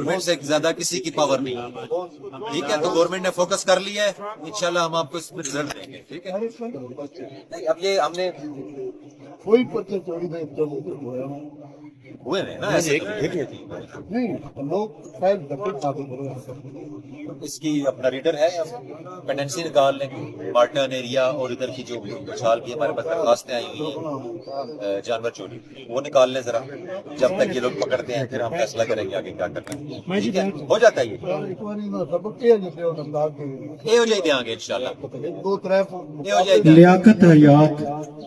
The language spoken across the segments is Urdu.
گورنمنٹ سے زیادہ کسی کی پاور نہیں ٹھیک ہے، تو گورنمنٹ نے فوکس کر لیا ہے۔ انشاءاللہ ہم آپ کو اس میں رزلٹ دیں گے۔ ٹھیک ہے؟ اب یہ ہم نے کوئی پتہ چوری نہیں ہوئے ہیں نا ایسے نہیں لوگ شاید دقت ثابت ہو رہے ہیں اس کی اپنا ریڈر ہے پینڈنسی نکال لیں؟ مارٹن ایریا اور ادھر کی جو چھال کی ہمارے پاس درخواستیں آئی ہوئی ہیں جانور چوری وہ نکال لیں ذرا۔ جب تک یہ لوگ پکڑتے ہیں پھر ہم فیصلہ کریں گے آگے کیا کرنا ہے ٹھیک ہے؟ ہو جاتا ہے یہ۔ ہو جائے دیں گے انشاءاللہ۔ ہو لیاقت حیات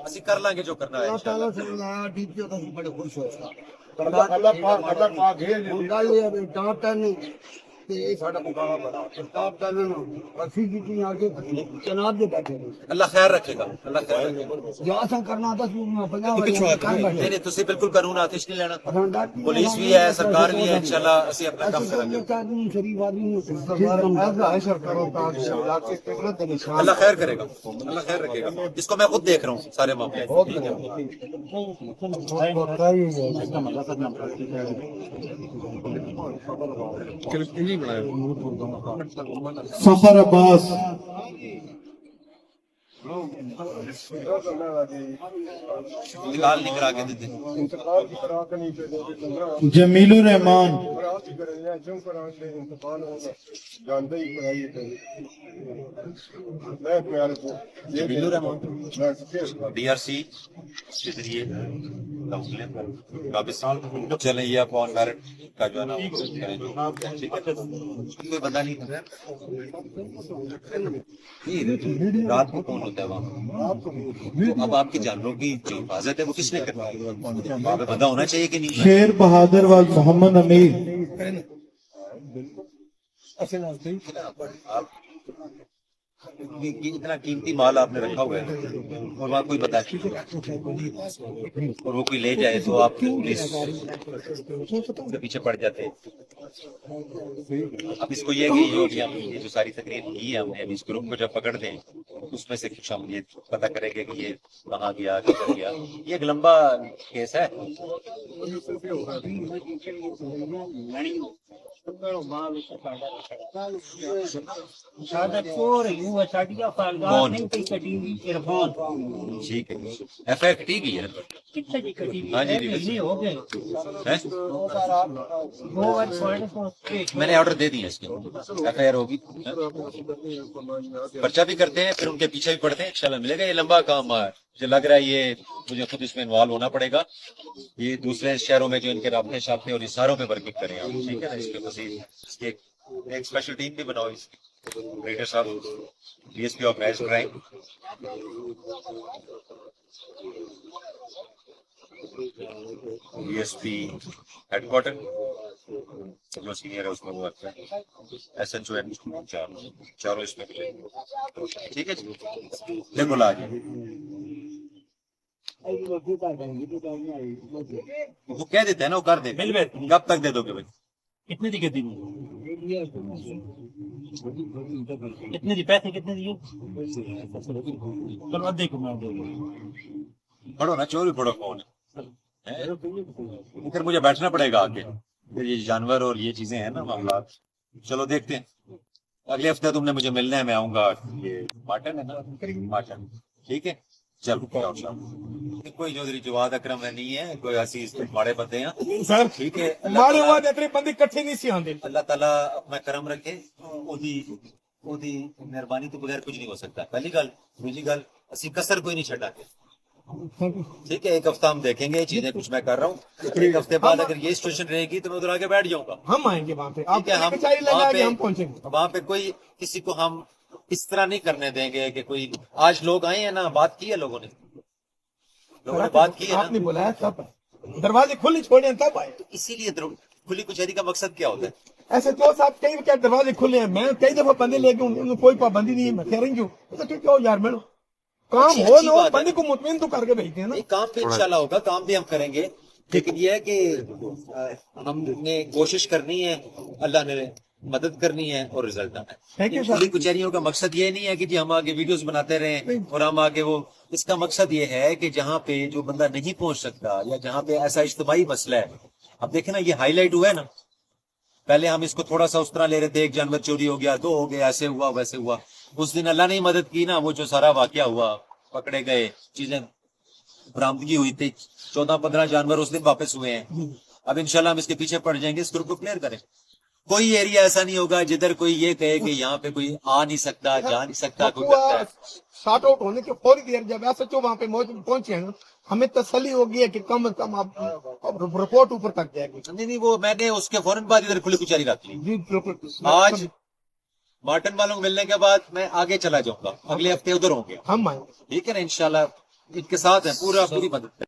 اسی کر لیں گے جو کرنا ہے اللہ تعالیٰ سے بڑے خوش ہوئے اللہ اللہ خیر رکھے گا اللہ خیر رکھے گا جو اساں کرنا دس میں 50 والی کام نہیں بیٹھے نہیں تسی بالکل قانون آتش نہیں لینا اساں ڈاٹی پولیس بھی ہے سرکار بھی ہے انشاءاللہ اسی اپنا کام کریں گے آدمی شریف آدمی ایسا ایسا کرو تاکہ علاقے کے قدرت کے نشان اللہ خیر کرے گا اللہ خیر رکھے گا اس کو میں خود دیکھ رہا ہوں سارے معاملے عباس نکال نہیں کا نہیں پہ جمیل الرحمان۔ ڈی آر سی کے ذریعے۔ چلیں یہ اپون میرٹ کا جو ہے نا کوئی نہیں رات کو کون ہوتا ہے وہاں؟ اب آپ کے جانوروں کی جو حفاظت ہے وہ کس نے پہ بندہ ہونا چاہیے کہ نہیں؟ شیر بہادر وال محمد امیر۔ آپ یہ اتنا قیمتی مال آپ نے رکھا ہوا ہے اور وہاں کوئی بتا نہیں اور وہ کوئی لے جائے تو آپ کی پولیس کے پیچھے پڑ جاتے۔ اب اس کو یہ کہ یہ جو ساری تقریر کی ہے ہم نے ابھی اس گروپ کو جب پکڑ دیں، اس میں سے کچھ ہم یہ پتہ کریں گے کہ یہ کہاں گیا، کدھر گیا۔ یہ ایک لمبا کیس ہے۔ ٹھیک ہے جی۔ ہے ہاں جی، جی، میں نے آرڈر دے دیا اس کے۔ ایف آئی آر ہوگی۔ پرچہ بھی کرتے ہیں پھر ان کے پیچھے بھی پڑھتے ہیں۔ انشاءاللہ ملے گا یہ لمبا کام۔ مجھے لگ رہا ہے یہ مجھے خود اس میں انوالو ہونا پڑے گا۔ یہ دوسرے شہروں میں جو ان کے رابطے شاپتے اور اشاروں پہ ورکنگ کریں گے ٹھیک ہے نا؟ اس کے مزید اس کی ایک اسپیشل ٹیم بھی بناؤ اس کی ریڈر صاحب D S P of rise crime D S P headquarter جو سینئر ہے اس میں وہ رکھتا ہے۔ ایس ایچ او ایم چاروں چاروں اس میں۔ ٹھیک ہے جی۔ دیکھو لا جی وہ کہہ دیتے ہیں نا وہ کر دے کب تک دے دو گے بھائی؟ کتنے دی گدی کتنے دی پیسے کتنے دی چلو ادھے کو میں دے پڑھو نا چوری پڑھو کون ہے پھر مجھے بیٹھنا پڑے گا آگے۔ پھر یہ جانور اور یہ چیزیں ہیں نا معاملات۔ چلو دیکھتے ہیں۔ اگلے ہفتے تم نے مجھے ملنا ہے، میں آؤں گا۔ یہ ماٹن ہے نا؟ ماٹن ٹھیک ہے۔ چلو کوئی جواد اکرم نہیں ہے کوئی بندے ہیں سر ٹھیک ہے ماڑے اتنے بندے اکٹھے نہیں سی ہوندے اللہ تعالی اپنا کرم رکھے مہربانی تو بغیر کچھ نہیں ہو سکتا پہلی گل دوسری گل اسی کسر کوئی نہیں چھڈا ٹھیک ہے ایک ہفتہ ہم دیکھیں گے چیزیں کچھ میں کر رہا ہوں ایک ہفتے بعد اگر یہ سچویشن رہے گی تو میں ادھر آ کے بیٹھ جاؤں گا ہم آئیں گے وہاں پہ ہم پہنچیں گے وہاں پہ کوئی کسی کو ہم اس طرح نہیں کرنے دیں گے کہ کوئی آج لوگ آئے ہیں نا بات کی ہے لوگوں نے بات کی ہے آپ نے نا بلایا تب دروازے کھلے چھوڑے ہیں تب آئے اسی لیے کھلی کچہری کا مقصد کیا ہوتا ہے؟ ایسے جو صاحب کئی کیا دروازے کھلے ہیں۔ میں کئی دفعہ بندے لے کے ان کوئی پابندی نہیں ہے میں کہہ رہی ہوں تو ٹھیک ہے یار میڈم کام ہو نہ۔ بندے کو مطمئن تو کر کے بھیجتے ہیں نا۔ کام بھی انشاءاللہ ہوگا کام بھی ہم کریں گے۔ لیکن یہ ہے کہ ہم نے کوشش کرنی ہے۔ اللہ نے مدد کرنی ہے اور رزلٹ آنا ہے۔ sir. کھلی کچہریوں کا مقصد یہ نہیں ہے کہ جی ہم آگے ویڈیوز بناتے رہیں اور ہم آگے وہ اس کا مقصد یہ ہے کہ جہاں پہ جو بندہ نہیں پہنچ سکتا یا جہاں پہ ایسا اجتماعی مسئلہ ہے۔ اب دیکھیں نا یہ ہائی لائٹ ہوا ہے نا۔ پہلے ہم اس کو تھوڑا سا اس طرح لے رہے تھے ایک جانور چوری ہو گیا دو ہو گیا ایسے ہوا ویسے ہوا۔ اس دن اللہ نے مدد کی نا وہ جو سارا واقعہ ہوا پکڑے گئے چیزیں برامدگی ہوئی تھی۔ چودہ پندرہ جانور اس دن واپس ہوئے ہیں۔ اب انشاءاللہ ہم اس کے پیچھے پڑ جائیں گے اس گروپ کو کلیئر کریں۔ کوئی ایریا ایسا نہیں ہوگا جدھر کوئی یہ کہے کہ یہاں پہ کوئی آ نہیں سکتا جا نہیں سکتا کوئی کرتا ہے۔ شارٹ آؤٹ ہونے کے فوری دیر جب ایس ایچ او وہاں پہ پہنچے ہیں ہمیں تسلی ہوگی ہے کہ کم از کم آپ رپورٹ اوپر تک جائے گی۔ نہیں نہیں وہ میں نے اس کے فوراً بعد ادھر کھلی کچاری رکھ لی۔ جی بالکل۔ آج مارٹن والوں کو ملنے کے بعد میں آگے چلا جاؤں گا۔ اگلے ہفتے ادھر ہوں گے۔ ہم آئیں گے۔ ٹھیک ہے نا انشاءاللہ ان کے ساتھ ہیں پورا پوری مدد۔